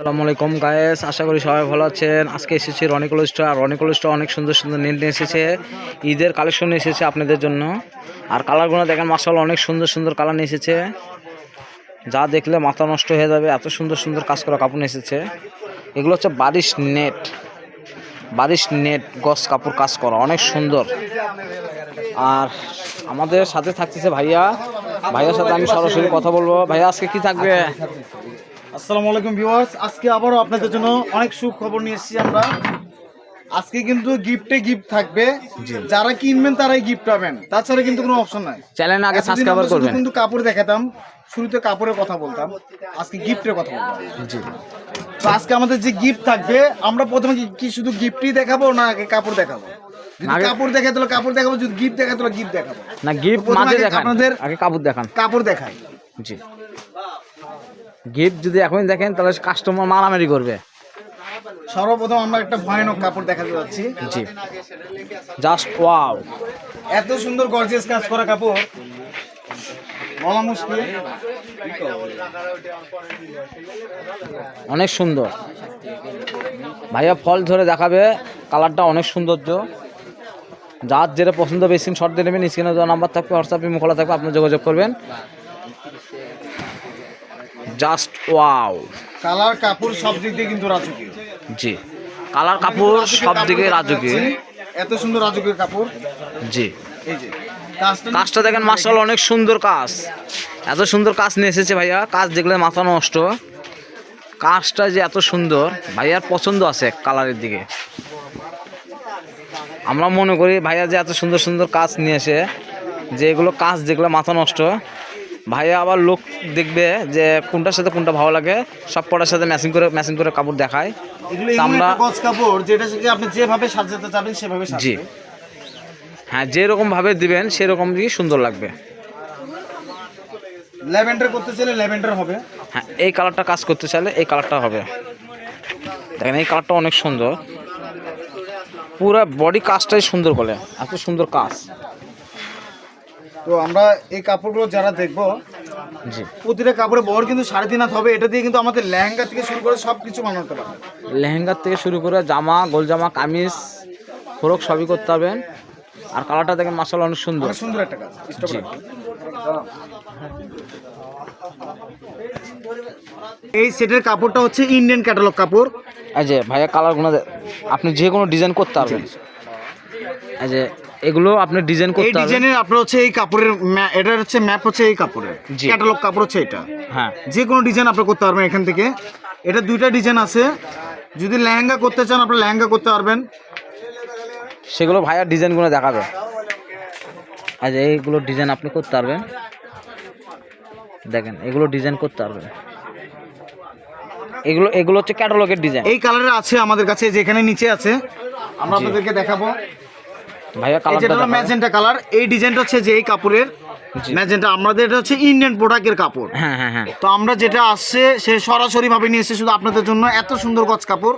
আসসালামু আলাইকুম গায়েস আশা করি সবাই ভালো আছেন। আজকে এসেছি রনিকল স্টোর আর রনিকল স্টোর অনেক সুন্দর সুন্দর নেট নিয়ে এসেছে। ঈদের কালেকশন এসেছে আপনাদের জন্য। আর কালারগুলো দেখেন মাসাল অনেক সুন্দর সুন্দর কালার নিয়ে এসেছে। যা দেখলে মাথা নষ্ট হয়ে যাবে, এত সুন্দর সুন্দর কাজ করা কাপড় এসেছে। এগুলো হচ্ছে বারিশ নেট। বারিশ নেট গস কাপড় কাজ করা, অনেক সুন্দর। আর আমাদের সাথে থাকতেছে ভাইয়া। ভাইয়ার সাথে আমি সরাসরি কথা বলব। ভাইয়া, আজকে কি থাকবে? আসসালামু আলাইকুম ভিউয়ার্স আজকে আবারও আপনাদের জন্য অনেক সুখবর নিয়ে এসেছি আমরা। আজকে কিন্তু গিফটে গিফট থাকবে। যারা কিনবেন তারাই গিফট পাবেন। তাছাড়া কিন্তু কোনো অপশন নাই। চ্যানেল আগে সাবস্ক্রাইব করবেন। কিন্তু কাপড় দেখাতাম শুরুতে কাপড়ের কথা বলতাম আজকে গিফটের কথা বলতাম। জি। তো আজকে আমাদের যে গিফট থাকবে আমরা প্রথমে কি- শুধু গিফটই দেখাবো না আগে কাপড় দেখাবো? যদি কাপড় দেখাতে হলে কাপড় দেখাবো যদি গিফট দেখাতে হলে গিফট দেখাবো। না গিফট মাঝে দেখান। আপনাদের- আগে কাপড় দেখান। কাপড় দেখাই। জি। গিফট যদি এখনই দেখেন তাহলে কাস্টমার মারামারি করবে। সর্বপ্রথম আমরা একটা ভয়ানক কাপড় দেখাতে যাচ্ছি। জি। জাস্ট ওয়াও এত সুন্দর গর্জিয়াস কাজ করা কাপড়। বলা মুশকিল। অনেক সুন্দর। ভাইয়া ফল ধরে দেখাবে কালারটা অনেক সৌন্দর্য। যার যেটা পছন্দ হবে স্ক্রিন শট দিয়ে নেবেন স্ক্রিনে নাম্বার থাকবে হোয়াটসঅ্যাপে মুখলা থাকবে আপনি যোগাযোগ করবেন। Just wow. কালার কাপড় সব দিক দিয়ে কিন্তু রাজকীয়। জি। কালার কাপড় সব দিকে রাজকীয়। এত সুন্দর রাজকীয় কাপড়। জি। এই যে কাজটা দেখেন মার্শাল অনেক সুন্দর কাজ। এত সুন্দর কাজ নিয়ে এসেছে ভাইয়া। কাজ দেখলে মাথা নষ্ট। কাজটা যে এত সুন্দর ভাইয়ার পছন্দ আছে কালারের দিকে। আমরা মনে করি ভাইয়া যে এত সুন্দর সুন্দর কাজ নিয়ে এসে যে এগুলো কাজ দেখলে মাথা নষ্ট। ভাইয়া আবার লোক দেখবে যে কোনটার সাথে কোনটা ভালো লাগে সব কটার সাথে ম্যাচিং করে ম্যাচিং করে কাপড় দেখায়। আমরা গজ কাপড় যেটা আপনি যেভাবে সাজাতে চাবেন সেভাবে জি। হ্যাঁ যেরকম ভাবে দিবেন সেরকমই সুন্দর লাগবে। ল্যাভেন্ডার করতে চাইলে ল্যাভেন্ডার হবে। হ্যাঁ এই কালারটা কাজ করতে চাইলে এই কালারটা হবে। দেখেন এই কালারটা অনেক সুন্দর। পুরো বডি কাজটাই সুন্দর বলে এত সুন্দর কাজ। তো আমরা এই কাপড়গুলো যারা দেখব জি। প্রতিটা কাপড়ে বহর কিন্তু সাড়ে তিন হাত হবে এটা দিয়ে কিন্তু আমাদের লেহেঙ্গা থেকে শুরু করে সব কিছু বানাতে পারবে। লেহেঙ্গার থেকে শুরু করে জামা গোল জামা কামিজ ফরক সবই করতে পারবেন আর কালারটা দেখেন মাসাল অনেক সুন্দর। সুন্দর একটা কাজ জি। এই সেটের কাপড়টা হচ্ছে ইন্ডিয়ান ক্যাটালগ কাপড়। এই যে ভাইয়া কালারগুলো আপনি যে কোনো ডিজাইন করতে পারবেন। এই যে এগুলো আপনি ডিজাইন এই করতে পারবেন ডিজাইনের আপনার হচ্ছে এই কাপড়ের এটার হচ্ছে ম্যাপ হচ্ছে এই কাপড়ের। ক্যাটালগ কাপড় হচ্ছে এটা। হ্যাঁ। যে কোনো ডিজাইন আপনি করতে পারবেন এখান থেকে। এটা দুইটা ডিজাইন আছে। যদি লেহেঙ্গা করতে চান আপনি লেহেঙ্গা করতে পারবেন। সেগুলো ভাইয়ার ডিজাইনগুলো দেখাবে। আজ এইগুলো ডিজাইন আপনি করতে পারবেন। দেখেন এগুলো ডিজাইন করতে পারবেন। এগুলো এগুলো হচ্ছে ক্যাটালগের ডিজাইন এই কালারের আছে আমাদের কাছে যেখানে নিচে আছে। আমরা আপনাদেরকে দেখাবো। ভাইয়া যেটা হলো ম্যাজেন্টা কালার এই ডিজাইনটা হচ্ছে যে এই কাপড়ের। ম্যাজেন্টা আমাদের এটা হচ্ছে ইন্ডিয়ান প্রোডাক্টের কাপড়। হ্যাঁ হ্যাঁ হ্যাঁ। তো আমরা যেটা আসছে সে সরাসরি ভাবে নিয়ে এসে শুধু আপনাদের জন্য এত সুন্দর কাপড়।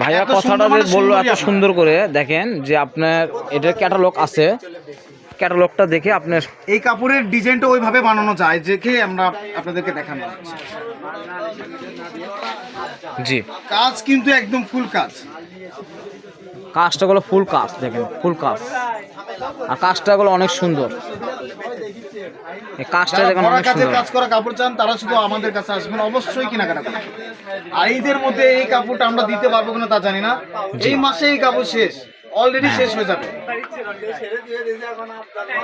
ভাইয়া কথাটা যে মানে বলল এত সুন্দর করে দেখেন যে আপনার এটার ক্যাটালগ আছে। ক্যাটালগটা দেখে আপনার এই কাপড়ের ডিজাইনটা ওইভাবে বানানো যায় কি আমরা আপনাদেরকে দেখানো জি। কাজ কিন্তু একদম ফুল কাজ। কাজটা গুলো ফুল কাজ দেখেন ফুল কাজ আর অনেক সুন্দর। এই কাজটা দেখেন অনেক সুন্দর। কাজ করা কাপড় চান তারা শুধু আমাদের কাছে আসবেন অবশ্যই কেনাকাটা করবেন। আর ঈদের মধ্যে এই কাপড়টা আমরা দিতে পারব কিনা তা জানি না। এই মাসে এই কাপড় শেষ অলরেডি শেষ হয়ে যাবে।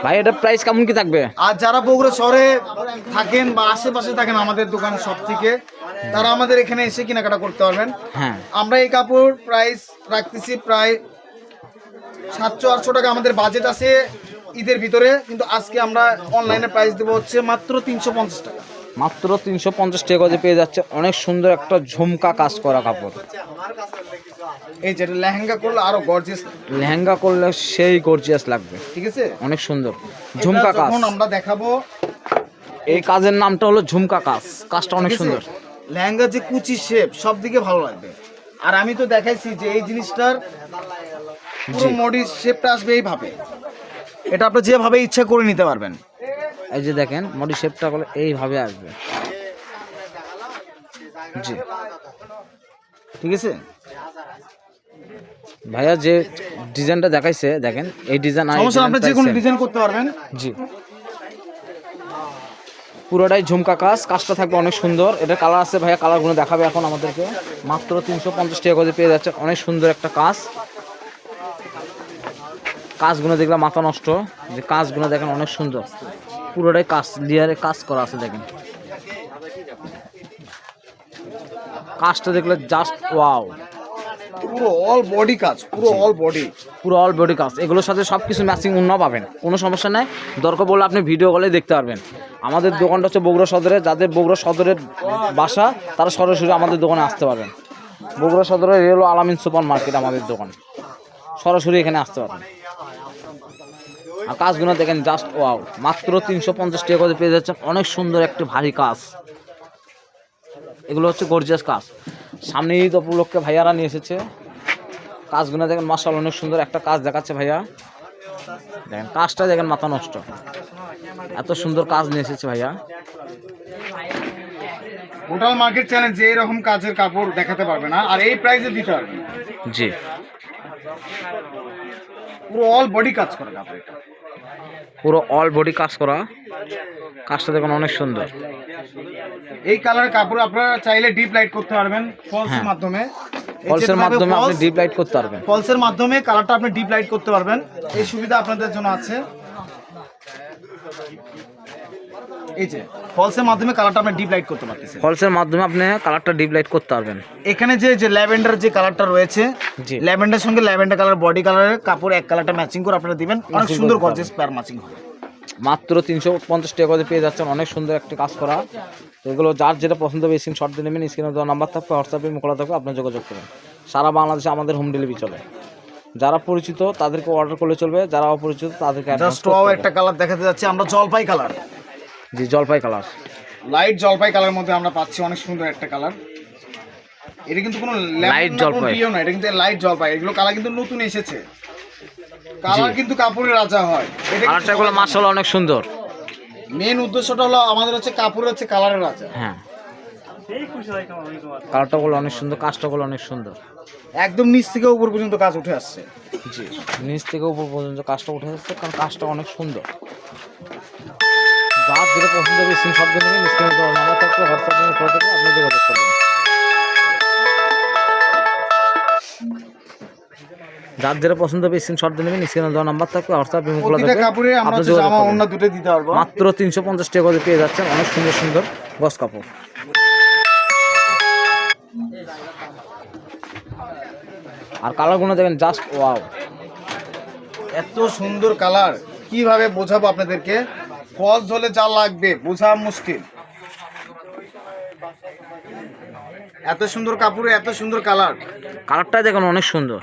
ভাই এটা প্রাইস কেমন কি থাকবে? আর যারা বগুড়া শহরে থাকেন বা আশেপাশে থাকেন আমাদের দোকান সব থেকে তারা আমাদের এখানে এসে কেনাকাটা করতে পারবেন। হ্যাঁ। আমরা এই কাপড় প্রাইস রাখতেছি প্রায় সাতশো আটশো টাকা। আমাদের বাজেট আছে ঈদের ভিতরে কিন্তু আজকে আমরা অনলাইনে প্রাইস দেবো হচ্ছে মাত্র তিনশো পঞ্চাশ টাকা। মাত্র তিনশো পঞ্চাশ টাকা দিয়ে পেয়ে যাচ্ছে অনেক সুন্দর একটা ঝুমকা কাজ করা কাপড়। এই যেটা লেহেঙ্গা করলে আরও গর্জিয়াস লেহেঙ্গা করলে সেই গর্জিয়াস লাগবে। ঠিক আছে? অনেক সুন্দর। ঝুমকা কাজ। আমরা দেখাবো এই কাজের নামটা হলো ঝুমকা কাজ। কাজটা অনেক সুন্দর। লেহেঙ্গার যে কুচি শেপ সব দিকে ভালো লাগবে। আর আমি তো দেখাইছি যে এই জিনিসটার পুরো মডি শেপটা আসবে এইভাবে। এটা আপনি যেভাবে ইচ্ছা করে নিতে পারবেন। এই যে দেখেন মডি শেপটা করলে এইভাবে আসবে। জি। ঠিক আছে? ভাইয়া যে ডিজাইনটা দেখাইছে দেখেন এই ডিজাইন সমস্যা আপনি যে কোনো ডিজাইন করতে পারবেন। জি। পুরোটাই ঝুমকা কাজ, কাজটা থাকবে অনেক সুন্দর। এটা কালার আছে ভাইয়া কালারগুলো দেখাবে এখন আমাদেরকে। মাত্র তিনশো পঞ্চাশ টাকা করে পেয়ে যাচ্ছে, অনেক সুন্দর একটা কাজ। কাজগুলো দেখলে মাথা নষ্ট। যে কাজগুলো দেখেন অনেক সুন্দর। পুরোটাই কাজ লেয়ারে কাজ করা আছে, দেখেন। কাজটা দেখলে জাস্ট ওয়াও পুরো অল বডি কাজ পুরো অল বডি পুরো অল বডি কাজ। এগুলোর সাথে সব কিছু ম্যাচিং অন্য পাবেন। কোনো সমস্যা নেই। দরকার বললে আপনি ভিডিও কলে দেখতে পারবেন। আমাদের দোকানটা হচ্ছে বগুড়া সদরে। যাদের বগুড়া সদরের বাসা তারা সরাসরি আমাদের দোকানে আসতে পারবেন। বগুড়া সদরে রেল আলামিন সুপার মার্কেট আমাদের দোকান। সরাসরি এখানে আসতে পারবেন। আর কাজগুলো দেখেন জাস্ট ওয়াও মাত্র তিনশো পঞ্চাশ টাকা করে পেয়ে যাচ্ছেন। অনেক সুন্দর একটি ভারী কাজ। এগুলো হচ্ছে গর্জিয়াস কাজ। সামনে ঈদ উপলক্ষে ভাইয়ারা নিয়ে এসেছে। কাজগুলো দেখেন মাসাল অনেক সুন্দর একটা কাজ দেখাচ্ছে ভাইয়া। দেখেন কাজটা দেখেন মাথা নষ্ট। এত সুন্দর কাজ নিয়ে এসেছে ভাইয়া। টোটাল মার্কেট চ্যালেঞ্জ যে এরকম কাজের কাপড় দেখাতে পারবে না আর এই প্রাইসে দিতে পারবে জি। পুরো অল বডি কাজ করে কাপড় এটা পুরো অল বডি কাজ করা। কাজটা দেখুন অনেক সুন্দর। এই কালার কাপড় আপনারা চাইলে ডিপ লাইট করতে পারবেন ফলসের এর মাধ্যমে। ফলসের মাধ্যমে আপনি ডিপ লাইট করতে পারবেন। ফলসের মাধ্যমে কালারটা আপনি ডিপ লাইট করতে পারবেন। এই সুবিধা আপনাদের জন্য আছে। এই যে ফলসের মাধ্যমে কালারটা আপনি ডিপ লাইট করতে পারতেছেন। ফলসের মাধ্যমে আপনি কালারটা ডিপ লাইট করতে পারবেন। এখানে যে যে ল্যাভেন্ডার যে কালারটা রয়েছে। ল্যাভেন্ডার সঙ্গে ল্যাভেন্ডার কালার বডি কালারের কাপড় এক কালারটা ম্যাচিং করে আপনারা দিবেন। অনেক সুন্দর করতে গর্জেস পেয়ার ম্যাচিং হবে। মাত্র তিনশো পঞ্চাশ টাকা করে পেয়ে যাচ্ছেন। অনেক সুন্দর একটি কাজ করা। এগুলো যার যেটা পছন্দ হবে স্ক্রিন শট দিয়ে নেবেন। স্ক্রিনে দেওয়া নাম্বার থাকবে হোয়াটসঅ্যাপে মোকলা থাকবে আপনার যোগাযোগ করবেন সারা বাংলাদেশে আমাদের হোম ডেলিভারি চলে। যারা পরিচিত তাদেরকে অর্ডার করলে চলবে। যারা অপরিচিত তাদেরকে। একটা কালার দেখাতে যাচ্ছে। আমরা জলপাই কালার জি জলপাই কালার লাইট জলপাই কালার মধ্যে আমরা পাচ্ছি অনেক সুন্দর একটা কালার এটা কিন্তু কোনো লাইট জলপাই। না এটা কিন্তু লাইট জলপাই। এগুলো কালার কিন্তু নতুন এসেছে। কালার কিন্তু কাপড়ের রাজা হয়। এটা কালারটা গুলো মার্শাল অনেক সুন্দর। মেন উদ্দেশ্যটা হলো আমাদের হচ্ছে কাপড় হচ্ছে কালারের রাজা। হ্যাঁ। কালারটা গুলো অনেক সুন্দর কাজটা গুলো অনেক সুন্দর। একদম নিচ থেকে উপর পর্যন্ত কাজ উঠে আসছে। জি নিচ থেকে উপর পর্যন্ত কাজটা উঠে যাচ্ছে কারণ কাজটা অনেক সুন্দর। যার যেটা পছন্দ হবে শট দিয়ে নেবেন স্ক্রিনে দেওয়া নাম্বার থাকবে হোয়াটসঅ্যাপে ফটো থেকে আপনি যোগাযোগ করবেন। যার যেটা পছন্দ হবে শট দিয়ে নেবেন স্ক্রিনে দেওয়া নাম্বার থাকবে হোয়াটসঅ্যাপ মোকলা প্রতিটা থাকবে। কাপড়ে আমরা জামা। অন্য দুটো দিতে পারব। মাত্র তিনশো পঞ্চাশ টাকা করে পেয়ে যাচ্ছেন। অনেক সুন্দর সুন্দর গস কাপড়। আর কালারগুলো দেখেন জাস্ট ওয়াও এত সুন্দর কালার। কীভাবে বোঝাবো আপনাদেরকে? ফলস হলে যা লাগবে বোঝা মুশকিল। এত সুন্দর কাপড়ে এত সুন্দর কালার। কালারটা দেখুন অনেক সুন্দর।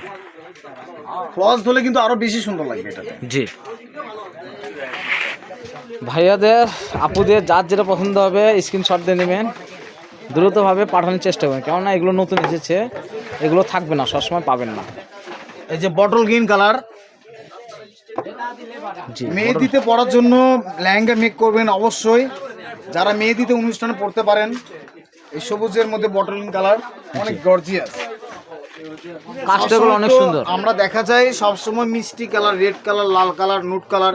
ফলস ধরলে কিন্তু আরও বেশি সুন্দর লাগবে এটা জি। ভাইয়াদের আপুদের যার যেটা পছন্দ হবে স্ক্রিনশট দিয়ে নেবেন। দ্রুতভাবে পাঠানোর চেষ্টা করবেন। কেননা এগুলো নতুন এসেছে এগুলো থাকবে না সবসময় পাবেন না। এই যে বটল গ্রিন কালার মেহেদিতে পরার জন্য লেহেঙ্গা মেক করবেন অবশ্যই। যারা মেহেদিতে অনুষ্ঠানে পড়তে পারেন এই সবুজের মধ্যে বটল গ্রিন কালার অনেক গর্জিয়াস কাজটাগুলো অনেক সুন্দর। আমরা দেখা যায় সবসময় মিষ্টি কালার রেড কালার লাল কালার নুট কালার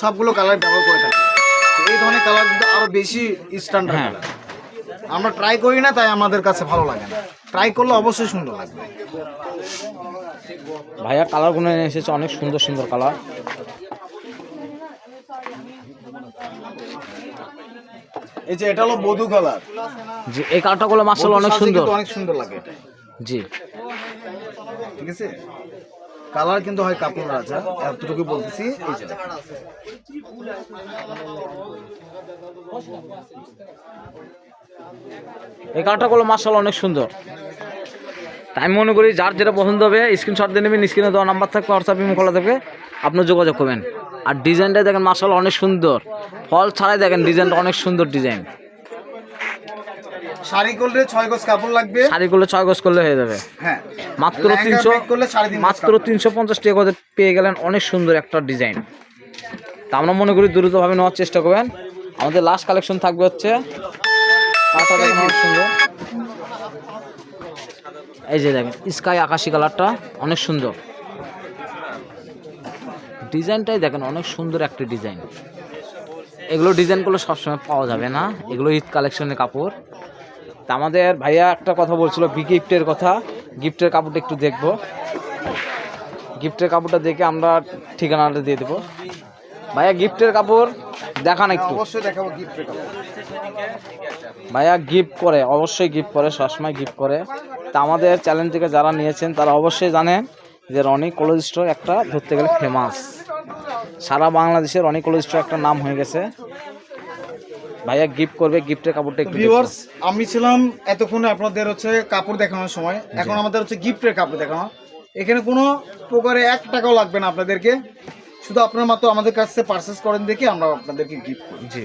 সবগুলো কালার ব্যবহার করে থাকি। এই ধরনের কালার কিন্তু আরও বেশি স্ট্যান্ডার্ড হ্যাঁ। আমরা ট্রাই করি না তাই আমাদের কাছে ভালো লাগে না। ট্রাই করলে অবশ্যই সুন্দর লাগবে। ভাইয়া কালারগুলো এসেছে অনেক সুন্দর সুন্দর কালার এই যে এটা হলো বধু কালার। জি এই কালারটাগুলো মার্শাল অনেক সুন্দর। অনেক সুন্দর লাগে এটা। জি। ঠিক আছে? কালার কিন্তু হয় কাপড় রাজা এতটুকু বলতেছি এই যে। এই কালারটাগুলো মার্শাল অনেক সুন্দর। তাই আমি মনে করি যার যেটা পছন্দ হবে স্ক্রিনশট দিয়ে নেবেন স্ক্রিনে দেওয়া নাম্বার থাকবে হোয়াটসঅ্যাপ ইমো খোলা থাকবে আপনার যোগাযোগ করবেন। আর ডিজাইনটা দেখেন মার্শাল অনেক সুন্দর। ফল ছাড়াই দেখেন ডিজাইনটা অনেক সুন্দর ডিজাইন। শাড়ি করলে ছয় গজ কাপড় লাগবে। শাড়ি করলে ছয় গজ করলে হয়ে যাবে। হ্যাঁ। মাত্র তিনশো মাত্র তিনশো পঞ্চাশ টাকা পেয়ে গেলেন অনেক সুন্দর একটা ডিজাইন। তা আমরা মনে করি দ্রুতভাবে নেওয়ার চেষ্টা করবেন। আমাদের লাস্ট কালেকশন থাকবে হচ্ছে এই যে দেখেন স্কাই আকাশি কালারটা অনেক সুন্দর। ডিজাইনটাই দেখেন অনেক সুন্দর একটা ডিজাইন। এগুলো ডিজাইনগুলো সবসময় পাওয়া যাবে না। এগুলো ঈদ কালেকশনের কাপড়। তা আমাদের ভাইয়া একটা কথা বলছিল বি গিফটের কথা? গিফটের কাপড়টা একটু দেখব। গিফটের কাপড়টা দেখে আমরা ঠিকানাটা দিয়ে দেবো। ভাইয়া গিফটের কাপড় দেখান একটু। অবশ্যই দেখাবো গিফটের কাপড়। ভাইয়া গিফট করে অবশ্যই গিফট করে সবসময় গিফট করে তা আমাদের চ্যানেল থেকে যারা নিয়েছেন তারা অবশ্যই জানেন যে রনি কোল্ড স্টোর একটা ধরতে গেলে ফেমাস সারা বাংলাদেশের অনেক কোল্ড স্টোর একটা নাম হয়ে গেছে। ভাইয়া গিফট করবে গিফটের কাপড়টা একটু। ভিউয়ার্স আমি ছিলাম এতক্ষণে আপনাদের হচ্ছে কাপড় দেখানোর সময়। এখন আমাদের হচ্ছে গিফটের কাপড় দেখানো। এখানে কোনো প্রকারে এক টাকাও লাগবে না আপনাদেরকে। শুধু আপনার মাত্র আমাদের কাছ থেকে পার্সেস করেন দেখে আমরা আপনাদেরকে গিফট করি। জি।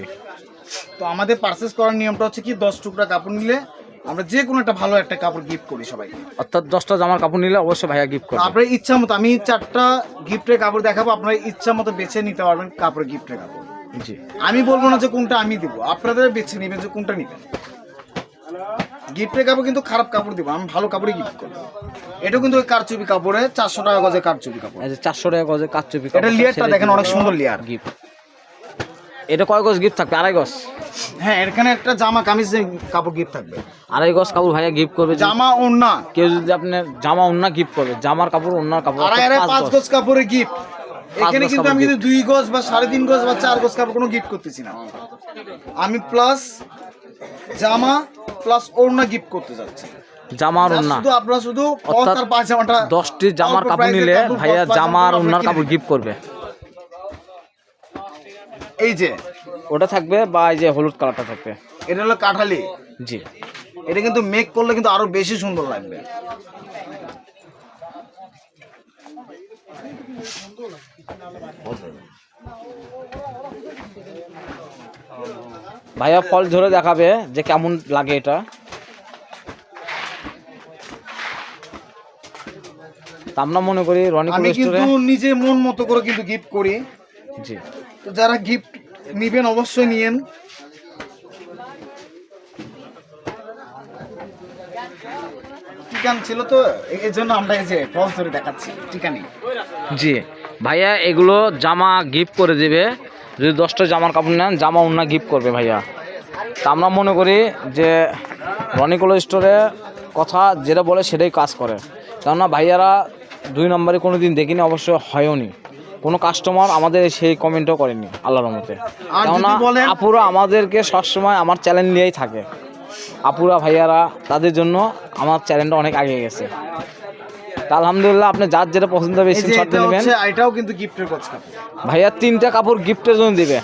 তো আমাদের পার্সেস করার নিয়মটা হচ্ছে কি দশ টুকরা কাপড় নিলে আমরা যে কোনো একটা ভালো একটা কাপড় গিফট করি সবাইকে। অর্থাৎ দশটা জামার কাপড় নিলে অবশ্যই ভাইয়া গিফট তো করবে। আপনার ইচ্ছা মতো আমি চারটা গিফটের কাপড় দেখাবো আপনার ইচ্ছা মতো বেছে নিতে পারবেন কাপড় গিফটের কাপড়। জি। আমি বলব না যে কোনটা আমি দিব আপনাদের বেছে নেবেন যে কোনটা নেবেন। গিফটের কাপড় কিন্তু খারাপ কাপড় দিব আমি ভালো কাপড়ই গিফট করব। এটা কিন্তু ওই কারচুপি কাপড়ে চারশো টাকা গজে কারচুপি কাপড়। চারশো টাকা গজে কাচ্চুপি এটা লেয়ারটা দেখেন অনেক সুন্দর লেয়ার। গিফট এটা কয় গজ গিফট থাকবে? আড়াই গজ? হ্যাঁ এখানে একটা জামা কামিজ কাপড় গিফট থাকবে। আড়াই গজ কাপড় ভাইয়া গিফট করবে জামা ওড়না। কেউ যদি আপনার জামা ওন্না গিফট করবে জামার কাপড় ওন্নার কাপড় আড়াই আড়াই পাঁচ গজ। কাপড়ের গিফট। এখানে কিন্তু আমি কিন্তু দুই গজ বা সাড়ে তিন গজ বা চার গজ কাপড় কোনো গিফট করতেছি না। আমি প্লাস জামা প্লাস ওড়না গিফট করতে যাচ্ছি। জামা আর ওন্না শুধু আপনারা পায়জামাটা দশটি জামার কাপড় নিলে ভাইয়া পায়জামাটা জামা আর আপনারা কাপড় গিফট করবে। এই যে? ওটা থাকবে বা এই যে হলুদ কালারটা থাকবে। এটা হলো কাঠালি? জি। এটা কিন্তু মেক করলে কিন্তু আরও বেশি সুন্দর লাগবে। ভাইয়া ফল ধরে দেখাবে যে কেমন লাগে এটা। আমরা মনে করি রনি আমি কিন্তু নিজে মন মতো করে কিন্তু গিফট করি। জি। তো যারা গিফট নিবেন অবশ্যই নিয়েন। ছিল তো আমরা জি, ভাইয়া, এগুলো জামা গিফট করে দেবে। যদি দশটা জামার কাপড় নেন, জামা গিফট করবে ভাইয়া। তা আমরা মনে করি যে রনিকোলো স্টোরে কথা যেটা বলে সেটাই কাজ করে। কেননা ভাইয়ারা দুই নম্বরে কোনো দিন দেখিনি, অবশ্য হয়ওনি কোনো কাস্টমার আমাদের সেই কমেন্টও করেনি আল্লাহর মতে কেননা আপুরা আমাদেরকে সবসময় আমার চ্যালেঞ্জ নিয়েই থাকে। আপুরা ভাইয়ারা তাদের জন্য আমার চ্যালেঞ্জটা অনেক আগে গেছে। আলহামদুলিল্লাহ আপনি যার যেটা পছন্দ হবে এই যে স্ক্রিনশট নেবেন। এটাও কিন্তু গিফটের ভাইয়া তিনটা কাপড় গিফটের জন্য দিবে।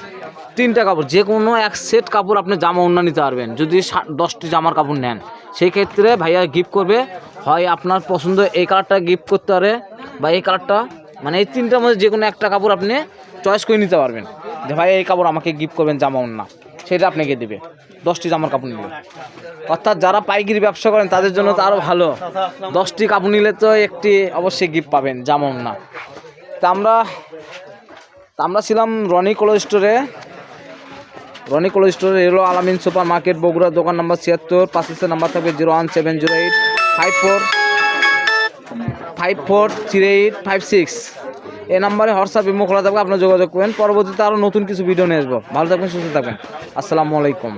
তিনটা কাপড় যে কোনো এক সেট কাপড় আপনি জামা অন্য নিতে পারবেন। যদি দশটি জামার কাপড় নেন সেই ক্ষেত্রে ভাইয়া গিফট করবে। হয় আপনার পছন্দ এই কালারটা গিফট করতে পারে বা এই কালারটা মানে এই তিনটার মধ্যে যে কোনো একটা কাপড় আপনি চয়েস করে নিতে পারবেন। যে ভাই, এই কাপড় আমাকে গিফট করবেন, জামা অন্য। সেটা আপনাকে দেবে। দশটি জামার কাপড় নিলে। অর্থাৎ যারা পাইকারি ব্যবসা করেন, তাদের জন্য তো আরও ভালো। দশটি কাপড় নিলে তো একটি অবশ্যই গিফট পাবেন, জামা অন্য। তা আমরা আমরা ছিলাম রনি কোল্ড স্টোরে রনি কোল্ড স্টোরে এলো আলামিন সুপার মার্কেট বগুড়া, দোকান নাম্বার ছিয়াত্তর পাঁচের নাম্বার থাকবে zero one seven zero eight five four five four three eight five six এই নাম্বারে হোয়াটসঅ্যাপ ইমো খোলা থাকবে আপনার যোগাযোগ করবেন পরবর্তীতে আরও নতুন কিছু ভিডিও নিয়ে আসব। ভালো থাকবেন, সুস্থ থাকবেন। আসসালামু আলাইকুম।